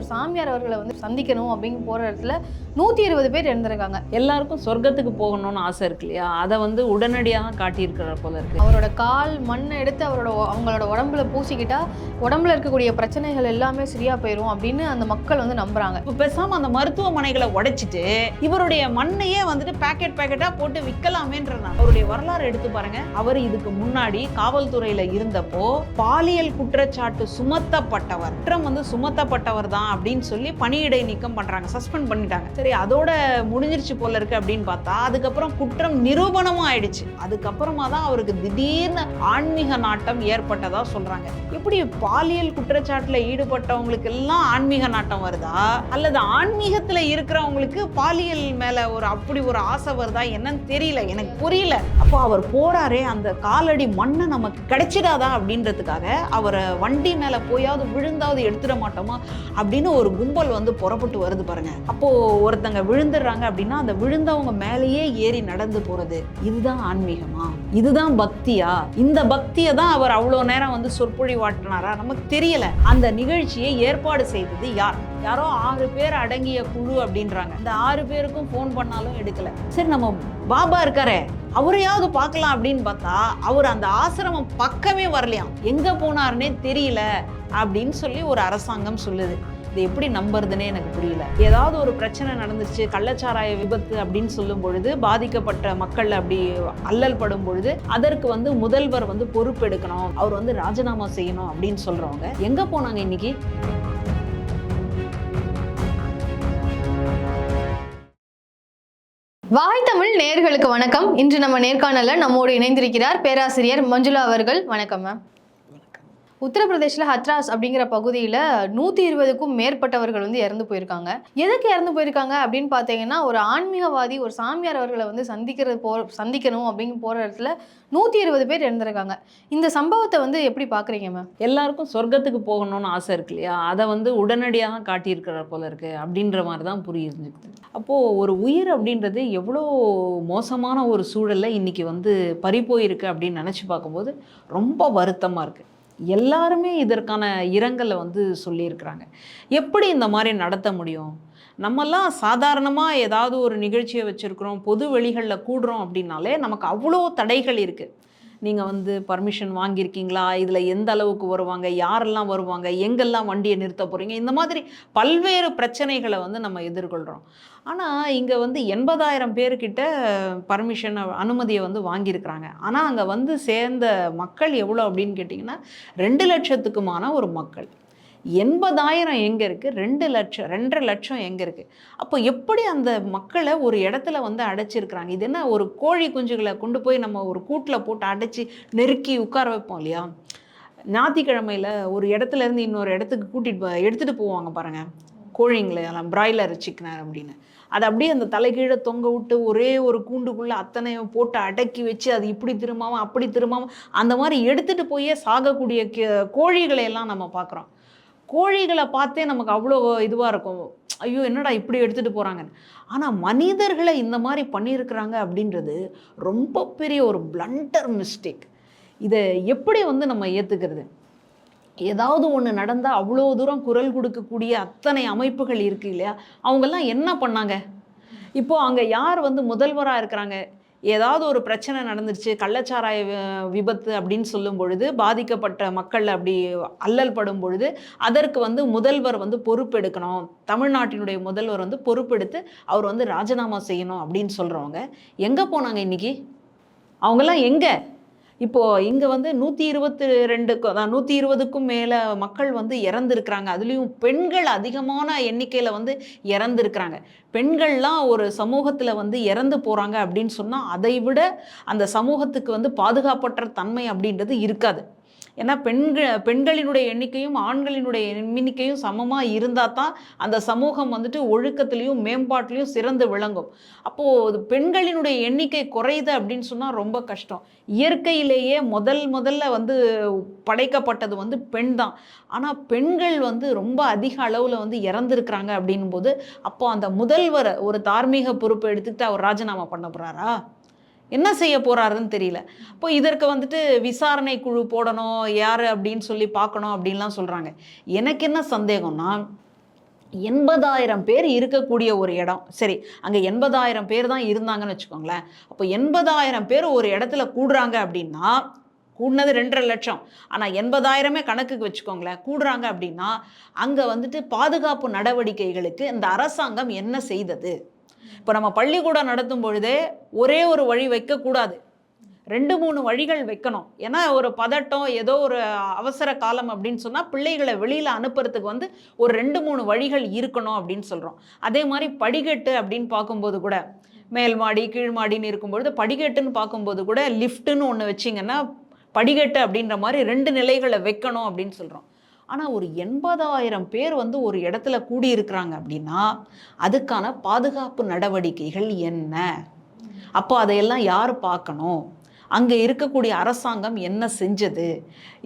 ஒரு சாமியார் அவர்களை வந்து சந்திக்கணும் அப்படின்னு போற இடத்துல நூத்தி இருபது பேர் இறந்திருக்காங்க எல்லாருக்கும் சொர்க்கத்துக்கு போகணும்னு ஆசை இருக்கு இல்லையா? அதை வந்து உடனடியாக காட்டியிருக்கிறார் போல இருக்கு. அவரோட கால் மண்ணை எடுத்து அவரோட அவங்களோட உடம்புல பூசிக்கிட்டா உடம்புல இருக்கக்கூடிய பிரச்சனைகள் எல்லாமே சரியா போயிடும் அப்படின்னு அந்த மக்கள் வந்து நம்புறாங்க. இப்போ பேசாம அந்த மருத்துவமனைகளை உடைச்சிட்டு இவருடைய மண்ணையே வந்துட்டு பேக்கெட் பேக்கெட்டா போட்டு விற்கலாமேன்றாங்க அவருடைய வரலாறு எடுத்து பாருங்க. அவர் இதுக்கு முன்னாடி காவல்துறையில இருந்தப்போ பாலியல் குற்றச்சாட்டு சுமத்தப்பட்டவர். குற்றம் வந்து சுமத்தப்பட்டவர் தான். அப்படின்னு சொல்லி பணியிடை நீக்கம் பண்ணுறாங்க சஸ்பெண்ட் பண்ணிட்டாங்க. சரி அதோட முடிஞ்சிருச்சு போல இருக்கு அப்படின்னு பார்த்தா அதுக்கப்புறம் குற்றம் நிரூபணமும் ஆயிடுச்சு. அதுக்கப்புறமா தான் அவருக்கு திடீர்னு ஆன்மீக நாட்டம் ஏற்பட்டதா சொல்றாங்க. இப்படி பாலியல் குற்றச்சாட்டுல ஈடுபட்டவங்களுக்கு எல்லாம் ஆன்மீக நாட்டம் வருதா? அல்லது ஆன்மீகத்துல இருக்கிறவங்களுக்கு பாலியல் மேல ஒரு அப்படி ஒரு ஆசை வருதா? என்னன்னு தெரியல எனக்கு புரியல. அப்போ அவர் போறாரே அந்த காலடி மண்ணை நமக்கு கிடைச்சிடாதா அப்படின்றதுக்காக அவரை வண்டி மேல போயாவது விழுந்தாவது எடுத்துட மாட்டோமா? அப்படின்னு ஒரு கும்பல் வந்து புறப்பட்டு வருது பாருங்க. அப்போ ஒருத்தங்க விழுந்துடுறாங்க அப்படின்னா அந்த விழுந்தவங்க மேலேயே ஏறி நடந்து போறது. இதுதான் ஆன்மீகமா? இதுதான் பக்தியா? இந்த பக்தியை தான் அவர் அவ்வளோ நேரம் வந்து சொற்பொழிவாட்டினாரா நமக்கு தெரியல. அந்த நிகழ்ச்சியை ஏற்பாடு செய்தது யார்? யாரோ ஆறு பேர் அடங்கிய குழு அப்படின்றாங்க. இந்த ஆறு பேருக்கும் ஃபோன் பண்ணாலும் எடுக்கல. சரி நம்ம பாபா இருக்காரே அவரையாவது பார்க்கலாம் அப்படின்னு பார்த்தா அவர் அந்த ஆசிரமம் பக்கமே வரலையாம். எங்க போனாருன்னே தெரியல அப்படின்னு சொல்லி ஒரு அரசாங்கம் சொல்லுது. இது எப்படி நம்புறதுனே எனக்கு புரியல. ஏதாவது ஒரு பிரச்சனை நடந்துருச்சு கள்ளச்சாராய விபத்து அப்படின்னு சொல்லும் பொழுது பாதிக்கப்பட்ட மக்கள் அப்படி அல்லல் படும் பொழுது அதற்கு வந்து முதல்வர் வந்து பொறுப்பெடுக்கணும் அவர் வந்து ராஜினாமா செய்யணும் அப்படின்னு சொல்றவங்க. எங்க போனாங்க இன்னைக்கு? வாய் தமிழ் நேர்களுக்கு வணக்கம். இன்று நம்ம நேர்காணல நம்மோடு இணைந்திருக்கிறார் பேராசிரியர் மஞ்சுளா அவர்கள். வணக்கம் மேம். உத்தரப்பிரதேசில் ஹத்ராஸ் அப்படிங்கிற பகுதியில் நூற்றி இருபதுக்கும் மேற்பட்டவர்கள் வந்து இறந்து போயிருக்காங்க. எதுக்கு இறந்து போயிருக்காங்க அப்படின்னு பார்த்தீங்கன்னா ஒரு ஆன்மீகவாதி ஒரு சாமியார் அவர்களை வந்து சந்திக்கிறது போ சந்திக்கணும் அப்படின்னு போகிற இடத்துல நூற்றி இருபது பேர் இறந்துருக்காங்க. இந்த சம்பவத்தை வந்து எப்படி பார்க்குறீங்க மேம் எல்லாருக்கும் சொர்க்கத்துக்கு போகணும்னு ஆசை இருக்கு இல்லையா? அதை வந்து உடனடியாக காட்டியிருக்கிற போல இருக்கு அப்படின்ற மாதிரி தான் புரியுது அப்போது ஒரு உயிர் அப்படின்றது எவ்வளோ மோசமான ஒரு சூழலில் இன்றைக்கி வந்து பறிப்போயிருக்கு அப்படின்னு நினச்சி பார்க்கும்போது ரொம்ப வருத்தமாக இருக்குது எல்லாருமே இதற்கான இரங்கலை வந்து சொல்லியிருக்கிறாங்க. எப்படி இந்த மாதிரி நடத்த முடியும்? நம்மெல்லாம் சாதாரணமாக ஏதாவது ஒரு நிகழ்ச்சியை வச்சுருக்குறோம் பொது வெளிகளில் கூடுறோம் அப்படின்னாலே நமக்கு அவ்வளோ தடைகள் இருக்குது நீங்கள் வந்து பர்மிஷன் வாங்கியிருக்கீங்களா? இதில் எந்த அளவுக்கு வருவாங்க? யாரெல்லாம் வருவாங்க? எங்கெல்லாம் வண்டியை நிறுத்த போகிறீங்க இந்த மாதிரி பல்வேறு பிரச்சனைகளை வந்து நம்ம எதிர்கொள்கிறோம் ஆனால் இங்கே வந்து எண்பதாயிரம் பேர்கிட்ட பர்மிஷன் அனுமதியை வந்து வாங்கியிருக்கிறாங்க. ஆனால் அங்கே வந்து சேர்ந்த மக்கள் எவ்வளோ அப்படின்னு கேட்டிங்கன்னா ரெண்டு லட்சத்துக்குமான ஒரு மக்கள். எண்பதாயிரம் எங்கே இருக்குது ரெண்டு லட்சம் ரெண்டரை லட்சம் எங்கே இருக்குது அப்போ எப்படி அந்த மக்களை ஒரு இடத்துல வந்து அடைச்சிருக்கிறாங்க? இது என்ன ஒரு கோழி குஞ்சுகளை கொண்டு போய் நம்ம ஒரு கூட்டில் போட்டு அடைச்சி நெருக்கி உட்கார வைப்போம் இல்லையா? ஞாயிற்றுக்கிழமையில் ஒரு இடத்துல இருந்து இன்னொரு இடத்துக்கு கூட்டிகிட்டு எடுத்துகிட்டு போவாங்க பாருங்கள் கோழிங்களை எல்லாம் பிராய்லர் சிக்கன் அப்படின்னு. அதை அப்படியே அந்த தலைகீழே தொங்க விட்டு ஒரே ஒரு கூண்டுக்குள்ளே அத்தனையும் போட்டு அடக்கி வச்சு அது இப்படி திரும்பாமல் அப்படி திரும்பாமல் அந்த மாதிரி எடுத்துகிட்டு போயே சாகக்கூடிய கோழிகளை எல்லாம் நம்ம பார்க்குறோம். கோழிகளை பார்த்தே நமக்கு அவ்வளோ இதுவாக இருக்கும். ஐயோ என்னடா இப்படி எடுத்துகிட்டு போகிறாங்கன்னு ஆனால் மனிதர்களை இந்த மாதிரி பண்ணியிருக்கிறாங்க அப்படின்றது ரொம்ப பெரிய ஒரு பிளண்டர் மிஸ்டேக் இதை எப்படி வந்து நம்ம ஏற்றுக்கிறது ஏதாவது ஒன்று நடந்தால் அவ்வளோ தூரம் குரல் கொடுக்கக்கூடிய அத்தனை அமைப்புகள் இருக்கு இல்லையா? அவங்கெல்லாம் என்ன பண்ணாங்க? இப்போது அங்கே யார் வந்து முதல்வராக இருக்கிறாங்க? ஏதாவது ஒரு பிரச்சனை நடந்துருச்சு கள்ளச்சாராய விபத்து அப்படின்னு சொல்லும் பொழுது பாதிக்கப்பட்ட மக்கள் அப்படி அல்லல் படும் பொழுது அதற்கு வந்து முதல்வர் வந்து பொறுப்பெடுக்கணும். தமிழ்நாட்டினுடைய முதல்வர் வந்து பொறுப்பெடுத்து அவர் வந்து ராஜினாமா செய்யணும் அப்படின்னு சொல்கிறவங்க எங்கே போனாங்க இன்றைக்கி அவங்கெல்லாம் எங்கே? இப்போ இங்கே வந்து நூற்றி இருபத்தி ரெண்டுக்கும் அதான் நூற்றி இருபதுக்கும் மேலே மக்கள் வந்து இறந்துருக்கிறாங்க. அதுலேயும் பெண்கள் அதிகமான எண்ணிக்கையில் வந்து இறந்துருக்கிறாங்க. பெண்கள்லாம் ஒரு சமூகத்தில் வந்து இறந்து போகிறாங்க அப்படின்னு சொன்னால் அதை விட அந்த சமூகத்துக்கு வந்து பாதுகாப்பற்ற தன்மை அப்படின்றது இருக்காது. ஏன்னா பெண்கள் பெண்களினுடைய எண்ணிக்கையும் ஆண்களினுடைய எண்ணிக்கையும் சமமாக இருந்தால் தான் அந்த சமூகம் வந்துட்டு ஒழுக்கத்துலேயும் மேம்பாட்டிலையும் சிறந்து விளங்கும். அப்போது பெண்களினுடைய எண்ணிக்கை குறையுது அப்படின்னு சொன்னால் ரொம்ப கஷ்டம். இயற்கையிலேயே முதல் முதல்ல வந்து படைக்கப்பட்டது வந்து பெண் தான். ஆனால் பெண்கள் வந்து ரொம்ப அதிக அளவில் வந்து இறந்துருக்கிறாங்க அப்படின்னும் போது அப்போ அந்த முதல்வர் ஒரு தார்மீக பொறுப்பை எடுத்துக்கிட்டு அவர் ராஜினாமா பண்ண போகிறாரா என்ன செய்ய போறாருன்னு தெரியல. இப்போ இதற்கு வந்துட்டு விசாரணை குழு போடணும் யார் அப்படின்னு சொல்லி பார்க்கணும் அப்படின்லாம் சொல்கிறாங்க எனக்கு என்ன சந்தேகம்னா எண்பதாயிரம் பேர் இருக்கக்கூடிய ஒரு இடம் சரி அங்கே எண்பதாயிரம் பேர் தான் இருந்தாங்கன்னு வச்சுக்கோங்களேன். அப்போ எண்பதாயிரம் பேர் ஒரு இடத்துல கூடுறாங்க அப்படின்னா கூடினது ரெண்டரை லட்சம். ஆனால் எண்பதாயிரமே கணக்குக்கு வச்சுக்கோங்களேன் கூடுறாங்க அப்படின்னா அங்கே வந்துட்டு பாதுகாப்பு நடவடிக்கைகளுக்கு இந்த அரசாங்கம் என்ன செய்தது? இப்போ நம்ம பள்ளிக்கூடம் நடத்தும் பொழுதே ஒரே ஒரு வழி வைக்கக்கூடாது. ரெண்டு மூணு வழிகள் வைக்கணும். ஏன்னா ஒரு பதட்டம் ஏதோ ஒரு அவசர காலம் அப்படின்னு சொன்னால் பிள்ளைகளை வெளியில் அனுப்புறதுக்கு வந்து ஒரு ரெண்டு மூணு வழிகள் இருக்கணும் அப்படின்னு சொல்கிறோம் அதே மாதிரி படிக்கட்டு அப்படின்னு பார்க்கும்போது கூட மேல் மாடி கீழ் மாடின்னு இருக்கும்பொழுது படிக்கட்டுன்னு பார்க்கும்போது கூட லிஃப்ட்டுன்னு ஒன்று வச்சிங்கன்னா படிக்கட்டு அப்படின்ற மாதிரி ரெண்டு நிலைகளை வைக்கணும் அப்படின்னு சொல்கிறோம் ஆனால் ஒரு எண்பதாயிரம் பேர் வந்து ஒரு இடத்துல கூடியிருக்கிறாங்க அப்படின்னா அதுக்கான பாதுகாப்பு நடவடிக்கைகள் என்ன? அப்போ அதையெல்லாம் யார் பார்க்கணும்? அங்கே இருக்கக்கூடிய அரசாங்கம் என்ன செஞ்சது?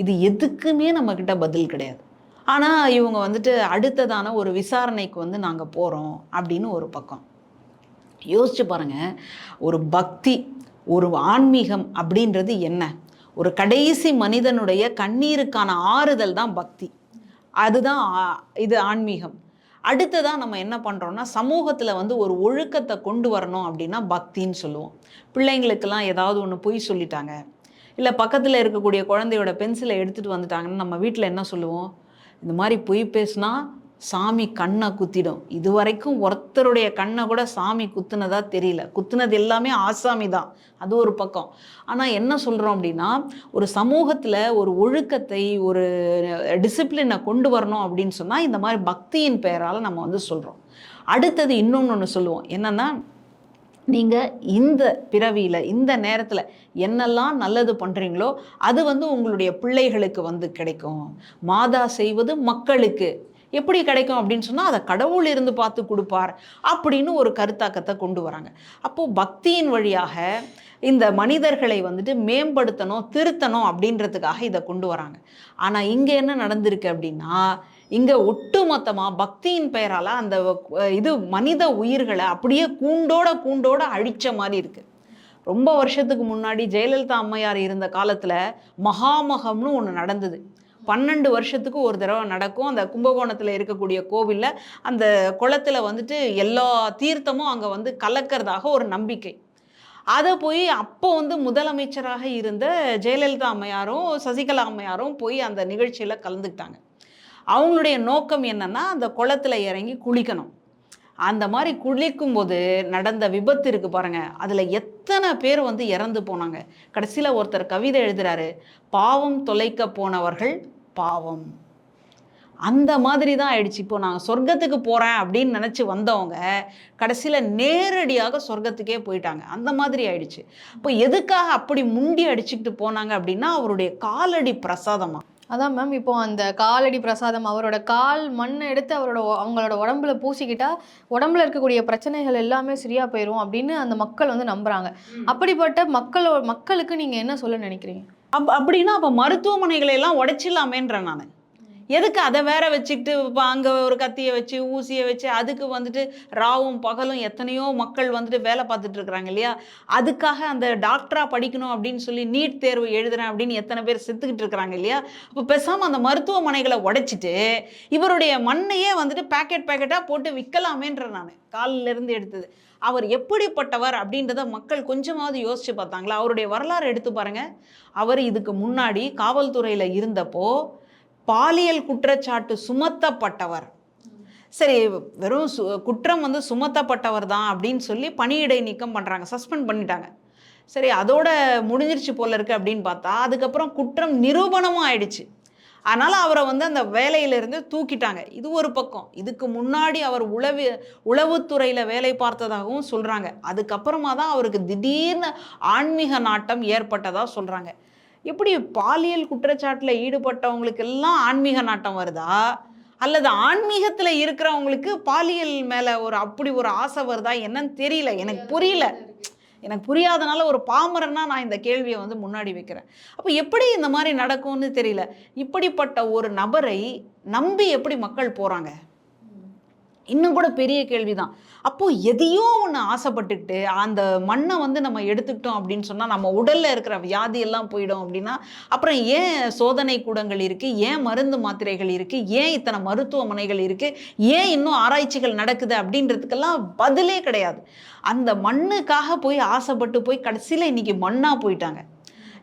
இது எதுக்குமே நம்மக்கிட்ட பதில் கிடையாது. ஆனால் இவங்க வந்துட்டு அடுத்ததான ஒரு விசாரணைக்கு வந்து நாங்கள் போகிறோம் அப்படின்னு ஒரு பக்கம். யோசிச்சு பாருங்கள் ஒரு பக்தி ஒரு ஆன்மீகம் அப்படின்றது என்ன? ஒரு கடைசி மனிதனுடைய கண்ணீருக்கான ஆறுதல் தான் பக்தி. அதுதான் இது ஆன்மீகம். அடுத்ததாக நம்ம என்ன பண்ணுறோம்னா சமூகத்தில் வந்து ஒரு ஒழுக்கத்தை கொண்டு வரணும் அப்படின்னா பக்தின்னு சொல்லுவோம். பிள்ளைங்களுக்கெல்லாம் ஏதாவது ஒன்று பொய் சொல்லிட்டாங்க. இல்லை பக்கத்தில் இருக்கக்கூடிய குழந்தையோட பென்சிலை எடுத்துகிட்டு வந்துட்டாங்கன்னு நம்ம வீட்டில் என்ன சொல்லுவோம்? இந்த மாதிரி பொய் பேசுனா சாமி கண்ணை குத்திடும். இது வரைக்கும் ஒருத்தருடைய கண்ணை கூட சாமி குத்துனதா தெரியல. குத்துனது எல்லாமே ஆசாமி தான். அது ஒரு பக்கம். ஆனால் என்ன சொல்கிறோம் அப்படின்னா ஒரு சமூகத்தில் ஒரு ஒழுக்கத்தை ஒரு டிசிப்ளினை கொண்டு வரணும் அப்படின்னு சொன்னால் இந்த மாதிரி பக்தியின் பெயரால் நம்ம வந்து சொல்கிறோம் அடுத்தது இன்னொன்று ஒன்று சொல்லுவோம். என்னென்னா நீங்கள் இந்த பிறவியில் இந்த நேரத்தில் என்னெல்லாம் நல்லது பண்ணுறீங்களோ அது வந்து உங்களுடைய பிள்ளைகளுக்கு வந்து கிடைக்கும். மாதா செய்வது மக்களுக்கு. எப்படி கிடைக்கும் அப்படின்னு சொன்னால் அதை கடவுள் இருந்து பார்த்து கொடுப்பார் அப்படின்னு ஒரு கருத்தாக்கத்தை கொண்டு வராங்க. அப்போது பக்தியின் வழியாக இந்த மனிதர்களை வந்துட்டு மேம்படுத்தணும் திருத்தணும் அப்படின்றதுக்காக இதை கொண்டு வராங்க. ஆனால் இங்கே என்ன நடந்திருக்கு அப்படின்னா இங்கே ஒட்டுமொத்தமாக பக்தியின் பெயரால் அந்த இது மனித உயிர்களை அப்படியே கூண்டோட கூண்டோட அழிச்ச மாதிரி இருக்குது ரொம்ப வருஷத்துக்கு முன்னாடி ஜெயலலிதா அம்மையார் இருந்த காலத்தில் மகாமகம்னு ஒன்று நடந்தது. பன்னெண்டு வருஷத்துக்கு ஒரு தடவை நடக்கும். அந்த கும்பகோணத்தில் இருக்கக்கூடிய கோவிலில் அந்த குளத்தில் வந்துட்டு எல்லா தீர்த்தமும் அங்கே வந்து கலக்கிறதாக ஒரு நம்பிக்கை. அதை போய் அப்போ வந்து முதலமைச்சராக இருந்த ஜெயலலிதா அம்மையாரும் சசிகலா அம்மையாரும் போய் அந்த நிகழ்ச்சியில் கலந்துக்கிட்டாங்க. அவங்களுடைய நோக்கம் என்னென்னா அந்த குளத்தில் இறங்கி குளிக்கணும். அந்த மாதிரி குளிக்கும்போது நடந்த விபத்து இருக்குது பாருங்கள் அதில் எத்தனை பேர் வந்து இறந்து போனாங்க. கடைசியில் ஒருத்தர் கவிதை எழுதுறாரு பாவம் தொலைக்க போனவர்கள் பாவம். அந்த மாதிரி தான் ஆயிடுச்சு. இப்போ நான் சொர்க்கத்துக்கு போகிறேன் அப்படின்னு நினச்சி வந்தவங்க கடைசியில் நேரடியாக சொர்க்கத்துக்கே போயிட்டாங்க. அந்த மாதிரி ஆயிடுச்சு. இப்போ எதுக்காக அப்படி முண்டி அடிச்சுக்கிட்டு போனாங்க அப்படின்னா அவருடைய காலடி பிரசாதமா? அதான் மேம் இப்போ அந்த காலடி பிரசாதம் அவரோட கால் மண்ணை எடுத்து அவரோட அவங்களோட உடம்புல பூசிக்கிட்டா உடம்புல இருக்கக்கூடிய பிரச்சனைகள் எல்லாமே சரியா போயிடும் அப்படின்னு அந்த மக்கள் வந்து நம்புறாங்க. அப்படிப்பட்ட மக்களோ மக்களுக்கு நீங்க என்ன சொல்ல நினைக்கிறீங்க? அப் அப்படின்னா அப்போ மருத்துவமனைகளை எல்லாம் உடைச்சிடலாமேன்றேன் நான். எதுக்கு அதை வேற வச்சுக்கிட்டு இப்போ அங்கே ஒரு கத்தியை வச்சு ஊசியை வச்சு அதுக்கு வந்துட்டு ராவும் பகலும் எத்தனையோ மக்கள் வந்துட்டு வேலை பார்த்துட்டு இருக்கிறாங்க இல்லையா? அதுக்காக அந்த டாக்டராக படிக்கணும் அப்படின்னு சொல்லி நீட் தேர்வு எழுதுறேன் அப்படின்னு எத்தனை பேர் செத்துக்கிட்டு இருக்கிறாங்க இல்லையா? அப்போ பெசாமல் அந்த மருத்துவமனைகளை உடைச்சிட்டு இவருடைய மண்ணையே வந்துட்டு பேக்கெட் பேக்கெட்டாக போட்டு விற்கலாமேன்ற நான். காலில் இருந்து எடுத்தது. அவர் எப்படிப்பட்டவர் அப்படின்றத மக்கள் கொஞ்சமாவது யோசிச்சு பார்த்தாங்களா? அவருடைய வரலாறு எடுத்து பாருங்க. அவர் இதுக்கு முன்னாடி காவல்துறையில் இருந்தப்போ பாலியல் குற்றச்சாட்டு சுமத்தப்பட்டவர். சரி வெறும் சு குற்றம் வந்து சுமத்தப்பட்டவர் தான் அப்படின்னு சொல்லி பணியிடை நீக்கம் பண்ணுறாங்க சஸ்பெண்ட் பண்ணிட்டாங்க. சரி அதோட முடிஞ்சிருச்சு போல இருக்கு அப்படின்னு பார்த்தா அதுக்கப்புறம் குற்றம் நிரூபணமும் ஆயிடுச்சு. அதனால் அவரை வந்து அந்த வேலையிலிருந்து தூக்கிட்டாங்க. இது ஒரு பக்கம். இதுக்கு முன்னாடி அவர் உளவு உளவுத்துறையில் வேலை பார்த்ததாகவும் சொல்கிறாங்க அதுக்கப்புறமா தான் அவருக்கு திடீர்னு ஆன்மீக நாட்டம் ஏற்பட்டதாக சொல்கிறாங்க எப்படி பாலியல் குற்றச்சாட்டில் ஈடுபட்டவங்களுக்கு எல்லாம் ஆன்மீக நாட்டம் வருதா? அல்லது ஆன்மீகத்தில் இருக்கிறவங்களுக்கு பாலியல் மேலே ஒரு அப்படி ஒரு ஆசை வருதா? என்னன்னு தெரியல. எனக்கு புரியல. எனக்கு புரியாதனால ஒரு பாமரனா நான் இந்த கேள்வியை வந்து முன்னாடி வைக்கிறேன். அப்போ எப்படி இந்த மாதிரி நடக்கும்னு தெரியல. இப்படிப்பட்ட ஒரு நபரை நம்பி எப்படி மக்கள் போகிறாங்க இன்னும் கூட பெரிய கேள்விதான். அப்போது எதையோ ஒன்று ஆசைப்பட்டுக்கிட்டு அந்த மண்ணை வந்து நம்ம எடுத்துக்கிட்டோம் அப்படின்னு சொன்னால் நம்ம உடலில் இருக்கிற வியாதி எல்லாம் போயிடும் அப்படின்னா அப்புறம் ஏன் சோதனை கூடங்கள் இருக்குது ஏன் மருந்து மாத்திரைகள் இருக்குது ஏன் இத்தனை மருத்துவமனைகள் இருக்குது ஏன் இன்னும் ஆராய்ச்சிகள் நடக்குது அப்படின்றதுக்கெல்லாம் பதிலே கிடையாது. அந்த மண்ணுக்காக போய் ஆசைப்பட்டு போய் கடைசியில் இன்னைக்கு மண்ணாக போயிட்டாங்க.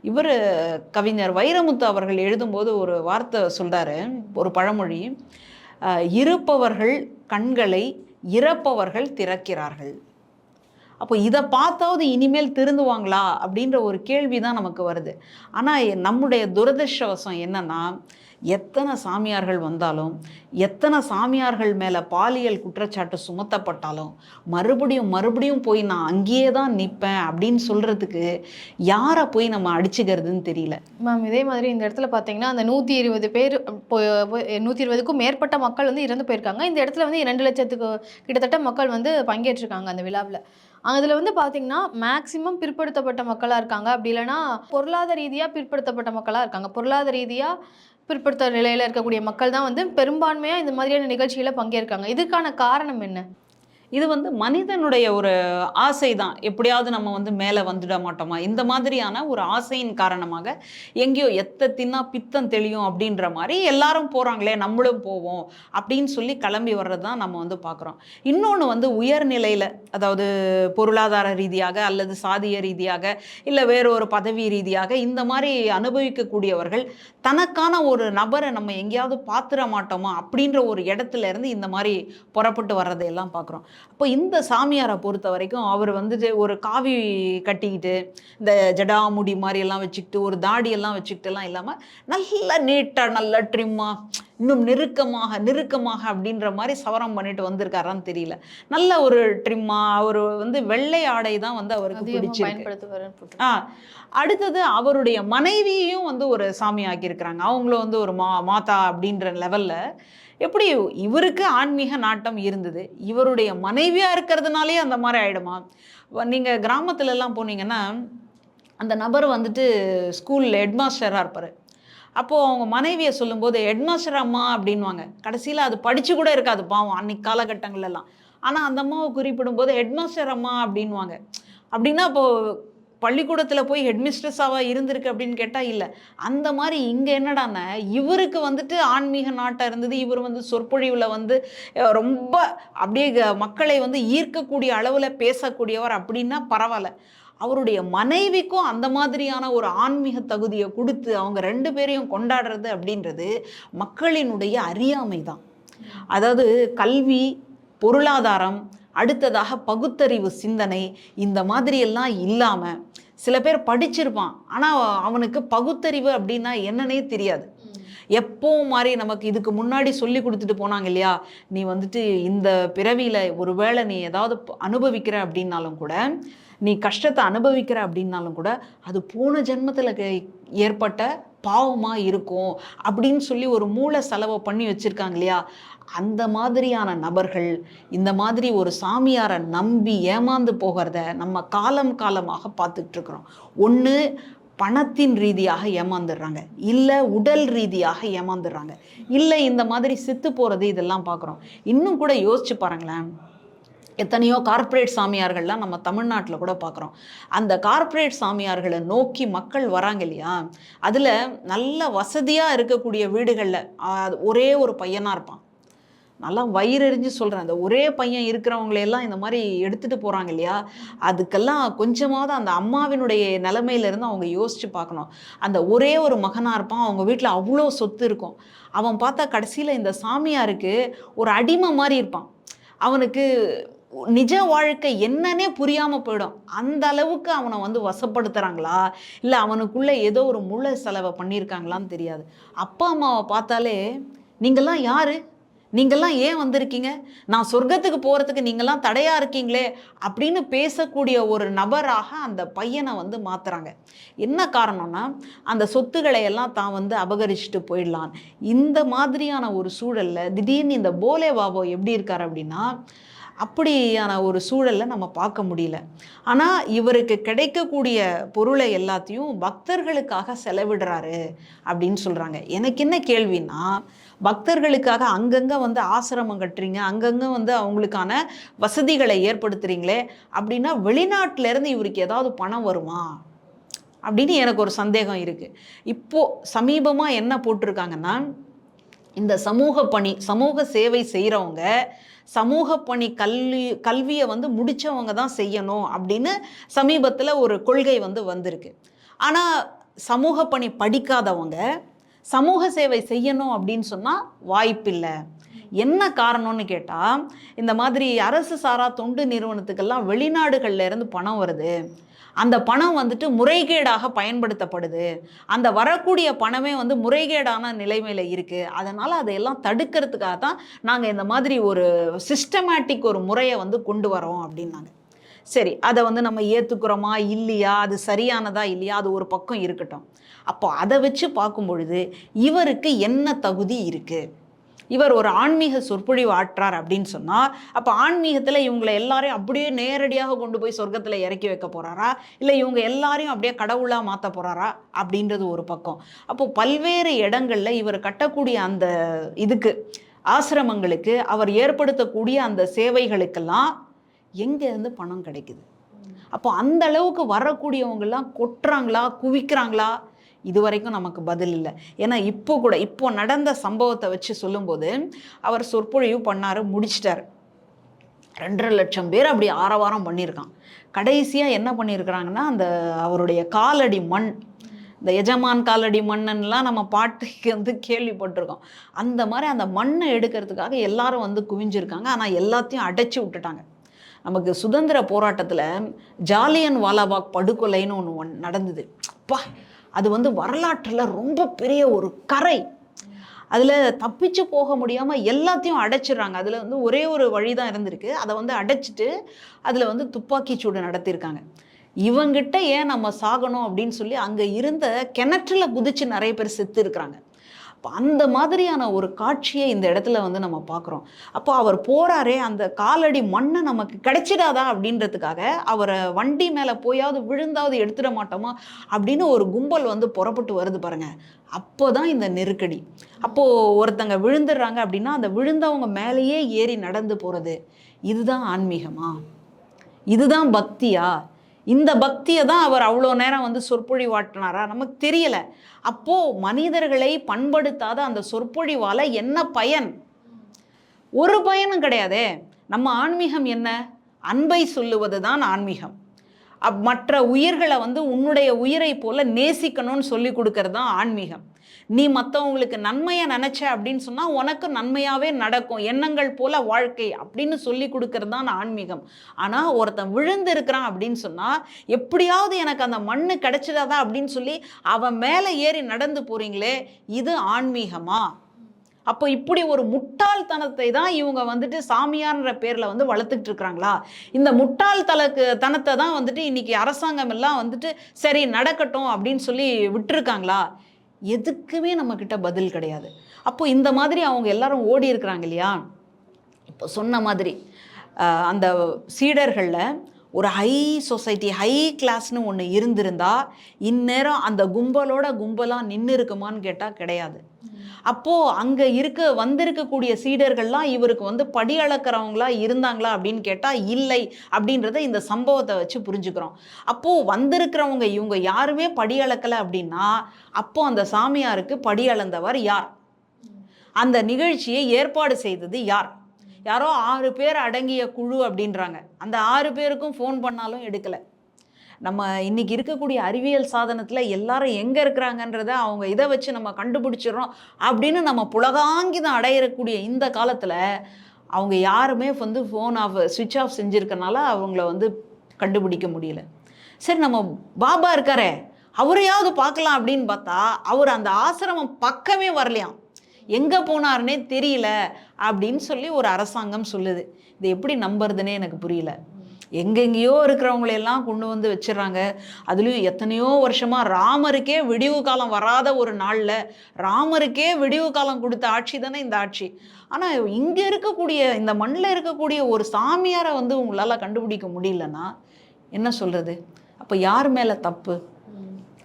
இவர் கவிஞர் வைரமுத்து அவர்கள் எழுதும்போது ஒரு வார்த்தை சொல்கிறாரு ஒரு பழமொழி இருப்பவர்கள் கண்களை இறப்பவர்கள் திறக்கிறார்கள். அப்போ இதை பார்த்தாவது இனிமேல் திருந்துவாங்களா அப்படின்ற ஒரு கேள்வி தான் நமக்கு வருது. ஆனால் நம்முடைய துரதிருஷ்டவசம் என்னென்னா எத்தனை சாமியார்கள் வந்தாலும் எத்தனை சாமியார்கள் மேலே பாலியல் குற்றச்சாட்டு சுமத்தப்பட்டாலும் மறுபடியும் மறுபடியும் போய் நான் அங்கேயே தான் நிற்பேன் அப்படின்னு சொல்கிறதுக்கு யாரை போய் நம்ம அடிச்சுக்கிறதுன்னு தெரியல. மேம் இதே மாதிரி இந்த இடத்துல பார்த்தீங்கன்னா அந்த நூற்றி இருபது பேர் நூற்றி இருபதுக்கும் மேற்பட்ட மக்கள் வந்து இறந்து போயிருக்காங்க. இந்த இடத்துல வந்து இரண்டு லட்சத்துக்கு கிட்டத்தட்ட மக்கள் வந்து பங்கேற்றிருக்காங்க அந்த விழாவில். அதில் வந்து பார்த்தீங்கன்னா மேக்சிமம் பிற்படுத்தப்பட்ட மக்களாக இருக்காங்க. அப்படி இல்லைன்னா பொருளாதார ரீதியாக பிற்படுத்தப்பட்ட மக்களாக இருக்காங்க. பொருளாதார ரீதியாக பிற்படுத்த நிலையில் இருக்கக்கூடிய மக்கள் தான் வந்து பெரும்பான்மையாக இந்த மாதிரியான நிகழ்ச்சியில் பங்கேற்காங்க. இதுக்கான காரணம் என்ன? இது வந்து மனிதனுடைய ஒரு ஆசை தான் எப்படியாவது நம்ம வந்து மேலே வந்துட மாட்டோமா? இந்த மாதிரியான ஒரு ஆசையின் காரணமாக எங்கேயோ எத்த தின்னா பித்தம் தெளியும் அப்படின்ற மாதிரி எல்லாரும் போகிறாங்களே நம்மளும் போவோம் அப்படின்னு சொல்லி கிளம்பி வர்றது தான் நம்ம வந்து பார்க்குறோம் இன்னொன்று வந்து உயர்நிலையில் அதாவது பொருளாதார ரீதியாக அல்லது சாதிய ரீதியாக இல்லை வேற ஒரு பதவி ரீதியாக இந்த மாதிரி அனுபவிக்கக்கூடியவர்கள் தனக்கான ஒரு நபரை நம்ம எங்கேயாவது பார்த்துட மாட்டோமா அப்படின்ற ஒரு இடத்துல இருந்து இந்த மாதிரி புறப்பட்டு வர்றதையெல்லாம் பார்க்குறோம் அப்போ இந்த சாமியாரை பொறுத்த வரைக்கும் அவர் வந்துட்டு ஒரு காவி கட்டிக்கிட்டு இந்த ஜடாமுடி மாதிரி எல்லாம் வச்சுக்கிட்டு ஒரு தாடியெல்லாம் வச்சுக்கிட்டுலாம் இல்லாமல் நல்ல நீட்டாக நல்ல ட்ரிம்மாக இன்னும் நெருக்கமாக நெருக்கமாக அப்படின்ற மாதிரி சவரம் பண்ணிட்டு வந்திருக்காரான்னு தெரியல. நல்ல ஒரு ட்ரிம்மாக அவர் வந்து வெள்ளை ஆடை தான் வந்து அவருக்கு பிடிச்சிருக்கு. ஆ அடுத்தது அவருடைய மனைவியையும் வந்து ஒரு சாமி ஆக்கியிருக்கிறாங்க. அவங்களும் வந்து ஒரு மா மாதா அப்படின்ற லெவலில் எப்படி இவருக்கு ஆன்மீக நாட்டம் இருந்தது? இவருடைய மனைவியாக இருக்கிறதுனாலே அந்த மாதிரி ஆகிடுமா நீங்கள் கிராமத்துலலாம் போனீங்கன்னா அந்த நபர் வந்துட்டு ஸ்கூலில் ஹெட்மாஸ்டராக இருப்பார். அப்போது அவங்க மனைவியை சொல்லும்போது ஹெட்மாஸ்டர் அம்மா அப்படின்வாங்க கடைசியில் அது படித்து கூட இருக்காது பாவம் அன்னைக்கு காலகட்டங்கள்லாம் ஆனால் அந்த அம்மாவை குறிப்பிடும்போது ஹெட்மாஸ்டர் அம்மா அப்படின்வாங்க அப்படின்னா இப்போது பள்ளிக்கூடத்தில் போய் ஹெட்மிஸ்ட்ரஸாவாக இருந்திருக்கு அப்படின்னு கேட்டால் இல்லை. அந்த மாதிரி இங்கே என்னடான்னா இவருக்கு வந்துட்டு ஆன்மீக நாட்டாக இருந்தது இவர் வந்து சொற்பொழிவில் வந்து ரொம்ப அப்படியே க- மக்களை வந்து ஈர்க்கக்கூடிய அளவில் பேசக்கூடியவர் அப்படின்னா பரவாயில்ல. அவருடைய மனைவிக்கும் அந்த மாதிரியான ஒரு ஆன்மீக தகுதியை கொடுத்து அவங்க ரெண்டு பேரையும் கொண்டாடுறது அப்படின்றது மக்களினுடைய அறியாமை தான் அதாவது கல்வி பொருளாதாரம் அடுத்ததாக பகுத்தறிவு சிந்தனை இந்த மாதிரியெல்லாம் இல்லாமல் சில பேர் படிச்சிருப்பான். ஆனால் அவனுக்கு பகுத்தறிவு அப்படின்னா என்னன்னே தெரியாது. எப்பவும் மாதிரி நமக்கு இதுக்கு முன்னாடி சொல்லி கொடுத்துட்டு போனாங்க இல்லையா? நீ வந்துட்டு இந்த பிறவியில் ஒருவேளை நீ ஏதாவது அனுபவிக்கிற அப்படின்னாலும் கூட நீ கஷ்டத்தை அனுபவிக்கிற அப்படின்னாலும் கூட அது போன ஜென்மத்தில் ஏற்பட்ட பாவமாக இருக்கும் அப்படின்னு சொல்லி ஒரு மூளை செலவை பண்ணி வச்சுருக்காங்க இல்லையா? அந்த மாதிரியான நபர்கள் இந்த மாதிரி ஒரு சாமியாரை நம்பி ஏமாந்து போகிறத நம்ம காலம் காலமாக பார்த்துட்ருக்குறோம் ஒன்று பணத்தின் ரீதியாக ஏமாந்துடுறாங்க. இல்லை உடல் ரீதியாக ஏமாந்துடுறாங்க. இல்லை இந்த மாதிரி செத்து போகிறது இதெல்லாம் பார்க்குறோம். இன்னும் கூட யோசிச்சு பாருங்களேன். எத்தனையோ கார்ப்பரேட் சாமியார்கள்லாம் நம்ம தமிழ்நாட்டில் கூட பார்க்குறோம். அந்த கார்ப்பரேட் சாமியார்களை நோக்கி மக்கள் வராங்க இல்லையா? அதில் நல்ல வசதியாக இருக்கக்கூடிய வீடுகளில் ஒரே ஒரு பையனாக இருப்பான். நல்லா வயிறெறிஞ்சு சொல்கிறேன் அந்த ஒரே பையன் இருக்கிறவங்களையெல்லாம் இந்த மாதிரி எடுத்துகிட்டு போகிறாங்க இல்லையா? அதுக்கெல்லாம் கொஞ்சமாவது அந்த அம்மாவினுடைய நிலமையிலேருந்து அவங்க யோசித்து பார்க்கணும். அந்த ஒரே ஒரு மகனாக இருப்பான் அவங்க வீட்டில் அவ்வளோ சொத்து இருக்கும். அவன் பார்த்தா கடைசியில் இந்த சாமியாருக்கு ஒரு அடிமை மாதிரி இருப்பான். அவனுக்கு நிஜ வாழ்க்கை என்னன்னே புரியாமல் போயிடும். அந்த அளவுக்கு அவனை வந்து வசப்படுத்துகிறாங்களா இல்லை அவனுக்குள்ளே ஏதோ ஒரு முளை செலவை பண்ணியிருக்காங்களான்னு தெரியாது. அப்பா அம்மாவை பார்த்தாலே நீங்கள்லாம் யாரு? நீங்கள்லாம் ஏன் வந்திருக்கீங்க? நான் சொர்க்கத்துக்கு போகிறதுக்கு நீங்கள்லாம் தடையாக இருக்கீங்களே? அப்படின்னு பேசக்கூடிய ஒரு நபராக அந்த பையனை வந்து மாற்றுறாங்க என்ன காரணம்னா அந்த சொத்துக்களை எல்லாம் தான் வந்து அபகரிச்சுட்டு போயிடலாம். இந்த மாதிரியான ஒரு சூழலில் திடீர்னு இந்த போலே பாபோ எப்படி இருக்கார் அப்படின்னா அப்படியான ஒரு சூழலை நம்ம பார்க்க முடியல. ஆனால் இவருக்கு கிடைக்கக்கூடிய பொருளை எல்லாத்தையும் பக்தர்களுக்காக செலவிடுறாரு அப்படின்னு சொல்கிறாங்க எனக்கு என்ன கேள்வின்னா பக்தர்களுக்காக அங்கங்கே வந்து ஆசிரமம் கட்டுறீங்க அங்கங்கே வந்து அவங்களுக்கான வசதிகளை ஏற்படுத்துகிறீங்களே அப்படின்னா வெளிநாட்டிலேருந்து இவருக்கு ஏதாவது பணம் வருமா? அப்படின்னு எனக்கு ஒரு சந்தேகம் இருக்குது இப்போது சமீபமாக என்ன போட்டிருக்காங்கன்னா இந்த சமூக பணி சமூக சேவை செய்கிறவங்க சமூக பணி கல்வி கல்வியை வந்து முடித்தவங்க தான் செய்யணும் அப்படின்னு சமீபத்தில் ஒரு கொள்கை வந்து வந்திருக்கு. ஆனால் சமூக பணி படிக்காதவங்க சமூக சேவை செய்யணும் அப்படின்னு சொன்னால் வாய்ப்பில்லை. என்ன காரணம்னு கேட்டால் இந்த மாதிரி அரசு சாரா தொண்டு நிறுவனத்துக்கெல்லாம் வெளிநாடுகளில் இருந்து பணம் வருது. அந்த பணம் வந்துட்டு முறைகேடாக பயன்படுத்தப்படுது. அந்த வரக்கூடிய பணமே வந்து முறைகேடான நிலைமையில் இருக்குது அதனால் அதையெல்லாம் தடுக்கிறதுக்காக தான் நாங்கள் இந்த மாதிரி ஒரு சிஸ்டமேட்டிக் ஒரு முறையை வந்து கொண்டு வரோம் அப்படின்னாங்க. சரி அதை வந்து நம்ம ஏற்றுக்கிறோமா இல்லையா? அது சரியானதா? இல்லையா? அது ஒரு பக்கம் இருக்கட்டும். அப்போ அதை வச்சு பார்க்கும் பொழுது இவருக்கு என்ன தகுதி இருக்குது இவர் ஒரு ஆன்மீக சொற்பொழிவு ஆற்றார் அப்படின்னு சொன்னால் அப்போ ஆன்மீகத்தில் இவங்களை எல்லாரையும் அப்படியே நேரடியாக கொண்டு போய் சொர்க்கத்தில் இறக்கி வைக்க போகிறாரா இல்லை இவங்க எல்லாரையும் அப்படியே கடவுளாக மாற்ற போகிறாரா அப்படின்றது ஒரு பக்கம். அப்போது பல்வேறு இடங்களில் இவர் கட்டக்கூடிய அந்த இதுக்கு ஆசிரமங்களுக்கு அவர் ஏற்படுத்தக்கூடிய அந்த சேவைகளுக்கெல்லாம் எங்கேருந்து பணம் கிடைக்குது? அப்போ அந்த அளவுக்கு வரக்கூடியவங்கெல்லாம் கொட்டுறாங்களா குவிக்கிறாங்களா? இது வரைக்கும் நமக்கு பதில் இல்லை. ஏன்னா இப்போ கூட இப்போ நடந்த சம்பவத்தை வச்சு சொல்லும்போது அவர் சொற்பொழிவு பண்ணார் முடிச்சிட்டார். ரெண்டரை லட்சம் பேர் அப்படி ஆரவாரம் பண்ணியிருக்கான். கடைசியாக என்ன பண்ணியிருக்கிறாங்கன்னா அந்த அவருடைய காலடி மண் இந்த எஜமான் காலடி மண்ணன்லாம் நம்ம பாட்டுக்கு வந்து கேள்விப்பட்டிருக்கோம். அந்த மாதிரி அந்த மண்ணை எடுக்கிறதுக்காக எல்லாரும் வந்து குவிஞ்சிருக்காங்க. ஆனால் எல்லாத்தையும் அடைச்சி விட்டுட்டாங்க. நமக்கு சுதந்திர போராட்டத்தில் ஜாலியன் வாலாபாக் படுகொலைன்னு ஒன்று ஒன் நடந்தது. அப்பா அது வந்து வரலாற்றில் ரொம்ப பெரிய ஒரு கரை. அதில் தப்பிச்சு போக முடியாமல் எல்லாத்தையும் அடைச்சிடுறாங்க. அதில் வந்து ஒரே ஒரு வழி தான் இருந்திருக்கு. அதை வந்து அடைச்சிட்டு அதில் வந்து துப்பாக்கி சூடு நடத்தியிருக்காங்க. இவங்கிட்ட ஏன் நம்ம சாகணும் அப்படின்னு சொல்லி அங்கே இருந்த கிணற்றில் குதிச்சு நிறைய பேர் செத்து இருக்கிறாங்க அப்போ அந்த மாதிரியான ஒரு காட்சியை இந்த இடத்துல வந்து நம்ம பார்க்குறோம் அப்போ அவர் போகிறாரே அந்த காலடி மண்ணை நமக்கு கிடைச்சிடாதா அப்படின்றதுக்காக அவரை வண்டி மேலே போயாவது விழுந்தாவது எடுத்துட மாட்டோமா அப்படின்னு ஒரு கும்பல் வந்து புறப்பட்டு வருது பாருங்கள் அப்போ தான் இந்த நெருக்கடி. அப்போது ஒருத்தங்க விழுந்துடுறாங்க அப்படின்னா அந்த விழுந்தவங்க மேலேயே ஏறி நடந்து போகிறது இதுதான் ஆன்மீகமா? இதுதான் பக்தியா? இந்த பக்தியை தான் அவர் அவ்வளோ நேரம் வந்து சொற்பொழிவாட்டினாரா நமக்கு தெரியல. அப்போது மனிதர்களை பண்படுத்தாத அந்த சொற்பொழிவால் என்ன பயன்? ஒரு பயனும் கிடையாதே. நம்ம ஆன்மீகம் என்ன? அன்பை சொல்லுவது தான் ஆன்மீகம். அப் மற்ற உயிர்களை வந்து உன்னுடைய உயிரை போல நேசிக்கணும்னு சொல்லி கொடுக்கறது தான் ஆன்மீகம். நீ மற்றவங்களுக்கு நன்மையை நினச்ச அப்படின்னு சொன்னால் உனக்கு நன்மையாகவே நடக்கும். எண்ணங்கள் போல வாழ்க்கை அப்படின்னு சொல்லி கொடுக்கறது தான் ஆன்மீகம். ஆனால் ஒருத்தன் விழுந்து இருக்கிறான் அப்படின்னு சொன்னால் எப்படியாவது எனக்கு அந்த மண்ணு கிடைச்சிடாதா அப்படின்னு சொல்லி அவன் மேலே ஏறி நடந்து போகிறீங்களே இது ஆன்மீகமா? அப்போ இப்படி ஒரு முட்டாள்தனத்தை தான் இவங்க வந்துட்டு சாமியார்ன்ற பேரில் வந்து வளர்த்துக்கிட்டு இருக்கிறாங்களா? இந்த முட்டாள்தனக்கு தனத்தை தான் வந்துட்டு இன்னைக்கு அரசாங்கம் எல்லாம் வந்துட்டு சரி நடக்கட்டும் அப்படின்னு சொல்லி விட்டுருக்காங்களா? எதுக்குமே நம்மக்கிட்ட பதில் கிடையாது. அப்போ இந்த மாதிரி அவங்க எல்லாரும் ஓடி இருக்கிறாங்க இல்லையா? இப்போ சொன்ன மாதிரி அந்த சீடர்களில் ஒரு ஹை சொசைட்டி ஹை கிளாஸ்னு ஒன்று இருந்திருந்தா இந்நேரம் அந்த கும்பலோட கும்பலாக நின்று இருக்குமான்னு கேட்டால் கிடையாது. அப்போது அங்கே இருக்க வந்திருக்கக்கூடிய சீடர்கள்லாம் இவருக்கு வந்து படி அளக்கிறவங்களா இருந்தாங்களா அப்படின்னு கேட்டால் இல்லை அப்படின்றத இந்த சம்பவத்தை வச்சு புரிஞ்சுக்கிறோம். அப்போது வந்திருக்கிறவங்க இவங்க யாருமே படி அளக்கலை அப்படின்னா அப்போது அந்த சாமியாருக்கு படி அளந்தவர் யார்? அந்த நிகழ்ச்சியை ஏற்பாடு செய்தது யார்? யாரோ ஆறு பேர் அடங்கிய குழு அப்படின்றாங்க. அந்த ஆறு பேருக்கும் ஃபோன் பண்ணாலும் எடுக்கலை. நம்ம இன்னைக்கு இருக்கக்கூடிய அறிவியல் சாதனத்தில் எல்லாரும் எங்கே இருக்கிறாங்கன்றத அவங்க இதை வச்சு நம்ம கண்டுபிடிச்சிடுறோம் அப்படின்னு நம்ம புலகாங்கிதம் அடையிறக்கூடிய இந்த காலத்தில் அவங்க யாருமே வந்து ஃபோன் ஆஃப் சுவிட்ச் ஆஃப் செஞ்சுருக்கனால அவங்கள வந்து கண்டுபிடிக்க முடியல. சரி நம்ம பாபா இருக்காரே அவரையாவது பார்க்கலாம் அப்படின்னு பார்த்தா அவர் அந்த ஆசிரமம் பக்கமே வரலையாம். எங்கே போனாருன்னே தெரியல அப்படின்னு சொல்லி ஒரு அரசாங்கம் சொல்லுது. இது எப்படி நம்புறதுனே எனக்கு புரியல. எங்கெங்கேயோ இருக்கிறவங்களையெல்லாம் கொண்டு வந்து வச்சிடுறாங்க. அதுலேயும் எத்தனையோ வருஷமாக ராமருக்கே விடிவு காலம் வராத ஒரு நாளில் ராமருக்கே விடிவு காலம் கொடுத்த ஆட்சி தானே இந்த ஆட்சி. ஆனால் இங்கே இருக்கக்கூடிய இந்த மண்ணில் இருக்கக்கூடிய ஒரு சாமியாரை வந்து உங்களால் கண்டுபிடிக்க முடியலன்னா என்ன சொல்கிறது அப்போ யார் மேலே தப்பு?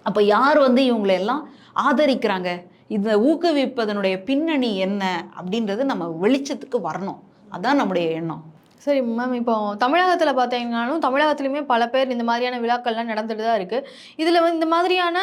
அப்போ யார் வந்து இவங்களையெல்லாம் ஆதரிக்கிறாங்க? இதை ஊக்குவிப்பதனுடைய பின்னணி என்ன? அப்படின்றது நம்ம வெளிச்சத்துக்கு வரணும். அதான் நம்முடைய எண்ணம். சரி மேம் இப்போ தமிழகத்தில் பார்த்தீங்கன்னாலும் தமிழகத்துலையுமே பல பேர் இந்த மாதிரியான விழாக்கள்லாம் நடந்துட்டு தான் இருக்குது இதில் வந்து இந்த மாதிரியான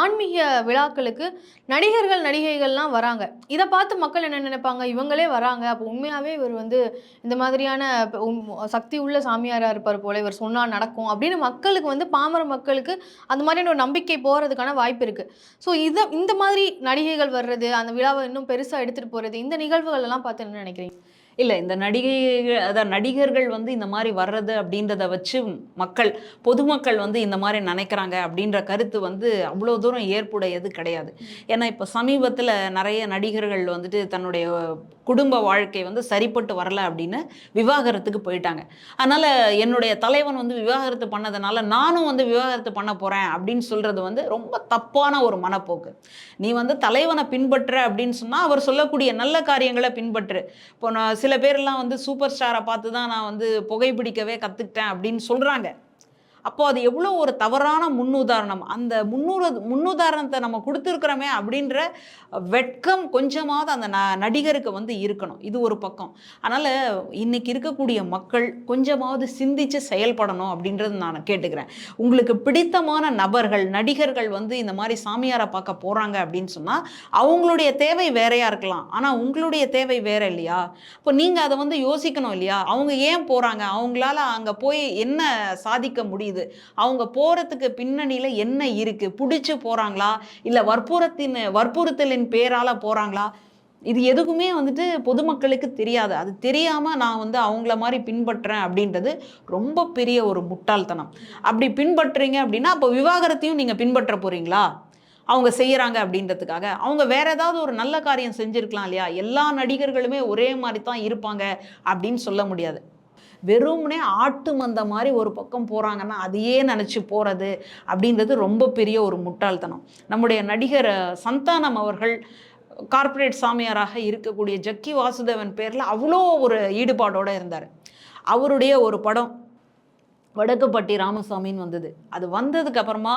ஆன்மீக விழாக்களுக்கு நடிகர்கள் நடிகைகள்லாம் வராங்க. இதை பார்த்து மக்கள் என்ன நினைப்பாங்க? இவங்களே வராங்க. அப்போ உண்மையாகவே இவர் வந்து இந்த மாதிரியான உம் சக்தி உள்ள சாமியாராக இருப்பார் போல இவர் சொன்னால் நடக்கும் அப்படின்னு மக்களுக்கு வந்து பாமர மக்களுக்கு அந்த மாதிரியான ஒரு நம்பிக்கை போகிறதுக்கான வாய்ப்பு இருக்குது ஸோ இதை இந்த மாதிரி நடிகைகள் வர்றது அந்த விழாவை இன்னும் பெருசாக எடுத்துகிட்டு போகிறது இந்த நிகழ்வுகள் எல்லாம் பார்த்து என்ன நினைக்கிறீங்க? இல்லை இந்த நடிகை அதான் நடிகர்கள் வந்து இந்த மாதிரி வர்றது அப்படின்றத வச்சு மக்கள் பொதுமக்கள் வந்து இந்த மாதிரி நினைக்கிறாங்க அப்படின்ற கருத்து வந்து அவ்வளோ தூரம் ஏற்புடையது கிடையாது. ஏன்னா இப்போ சமீபத்தில் நிறைய நடிகர்கள் வந்துட்டு தன்னுடைய குடும்ப வாழ்க்கை வந்து சரிப்பட்டு வரல அப்படின்னு விவாகரத்துக்கு போயிட்டாங்க. அதனால் என்னுடைய தலைவன் வந்து விவாகரத்து பண்ணதுனால நானும் வந்து விவாகரத்து பண்ண போகிறேன் அப்படின்னு சொல்கிறது வந்து ரொம்ப தப்பான ஒரு மனப்போக்கு. நீ வந்து தலைவனை பின்பற்ற அப்படின்னு சொன்னால் அவர் சொல்லக்கூடிய நல்ல காரியங்களை பின்பற்று. இப்போ நான் சில பேர்லாம் வந்து சூப்பர் ஸ்டாரை பார்த்து தான் நான் வந்து புகைப்பிடிக்கவே கற்றுக்கிட்டேன் அப்படின்னு சொல்கிறாங்க அப்போ அது எவ்வளோ ஒரு தவறான முன்னுதாரணம். அந்த முன்னுர முன்னுதாரணத்தை நம்ம கொடுத்துருக்குறோமே அப்படின்ற வெட்கம் கொஞ்சமாவது அந்த ந நடிகருக்கு வந்து இருக்கணும். இது ஒரு பக்கம். அதனால் இன்னைக்கு இருக்கக்கூடிய மக்கள் கொஞ்சமாவது சிந்திச்சு செயல்படணும் அப்படின்றது நான் கேட்டுக்கிறேன். உங்களுக்கு பிடித்தமான நபர்கள் நடிகர்கள் வந்து இந்த மாதிரி சாமியாரை பார்க்க போகிறாங்க அப்படின்னு சொன்னால் அவங்களுடைய தேவை வேறையாக இருக்கலாம். ஆனால் உங்களுடைய தேவை வேற இல்லையா? இப்போ நீங்கள் அதை வந்து யோசிக்கணும் இல்லையா? அவங்க ஏன் போகிறாங்க அவங்களால அங்கே போய் என்ன சாதிக்க முடியுது? அவங்க போகிறதுக்கு பின்னணியில் என்ன இருக்குது பிடிச்சி போகிறாங்களா இல்லை வற்புறத்தின் வற்புறுத்தலின் பேரால் போகிறாங்களா இது எதுக்குமே வந்துட்டு பொதுமக்களுக்கு தெரியாது. அது தெரியாமல் நான் வந்து அவங்கள மாதிரி பின்பற்றேன் அப்படின்றது ரொம்ப பெரிய ஒரு முட்டாள்தனம். அப்படி பின்பற்றுறீங்க அப்படின்னா அப்போ விவாகரத்தையும் நீங்கள் பின்பற்ற போகிறீங்களா அவங்க செய்கிறாங்க அப்படின்றதுக்காக. அவங்க வேற ஏதாவது ஒரு நல்ல காரியம் செஞ்சுருக்கலாம் இல்லையா? எல்லா நடிகர்களுமே ஒரே மாதிரி தான் இருப்பாங்க அப்படின்னு சொல்ல முடியாது. வெறும்னே ஆட்டு மந்த மாதிரி ஒரு பக்கம் போகிறாங்கன்னா அதையே நினச்சி போகிறது அப்படின்றது ரொம்ப பெரிய ஒரு முட்டாள்தனம். நம்முடைய நடிகர் சந்தானம் அவர்கள் கார்ப்பரேட் சாமியாராக இருக்கக்கூடிய ஜக்கி வாசுதேவன் பேரில் அவ்வளோ ஒரு ஈடுபாடோடு இருந்தார். அவருடைய ஒரு படம் வடக்குப்பட்டி ராமசாமின்னு வந்தது. அது வந்ததுக்கு அப்புறமா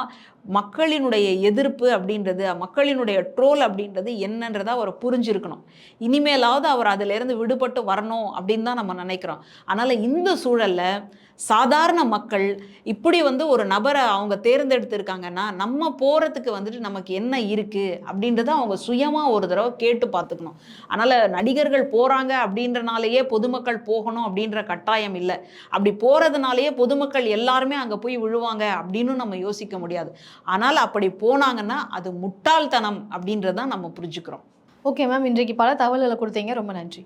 மக்களினுடைய எதிர்ப்பு அப்படின்றது மக்களினுடைய ட்ரோல் அப்படின்றது என்னன்றதை அவர் புரிஞ்சிருக்கணும். இனிமேலாவது அவர் அதிலிருந்து விடுபட்டு வரணும் அப்படின்னு தான் நம்ம நினைக்கிறோம். அதனால் இந்த சூழலில் சாதாரண மக்கள் இப்படி வந்து ஒரு நபரை அவங்க தேர்ந்தெடுத்திருக்காங்கன்னா நம்ம போகிறதுக்கு வந்துட்டு நமக்கு என்ன இருக்குது அப்படின்றத அவங்க சுயமாக ஒரு தடவை கேட்டு பார்த்துக்கணும். அதனால் நடிகர்கள் போகிறாங்க அப்படின்றனாலேயே பொதுமக்கள் போகணும் அப்படின்ற கட்டாயம் இல்லை. அப்படி போகிறதுனாலேயே பொதுமக்கள் எல்லாருமே அங்கே போய் விழுவாங்க அப்படின்னு நம்ம யோசிக்க முடியாது. ஆனால் அப்படி போனாங்கன்னா அது முட்டாள்தனம் அப்படின்றதான் நம்ம புரிஞ்சுக்கிறோம். ஓகே மேம் இன்றைக்கு பல தகவல்களை கொடுத்தீங்க. ரொம்ப நன்றி.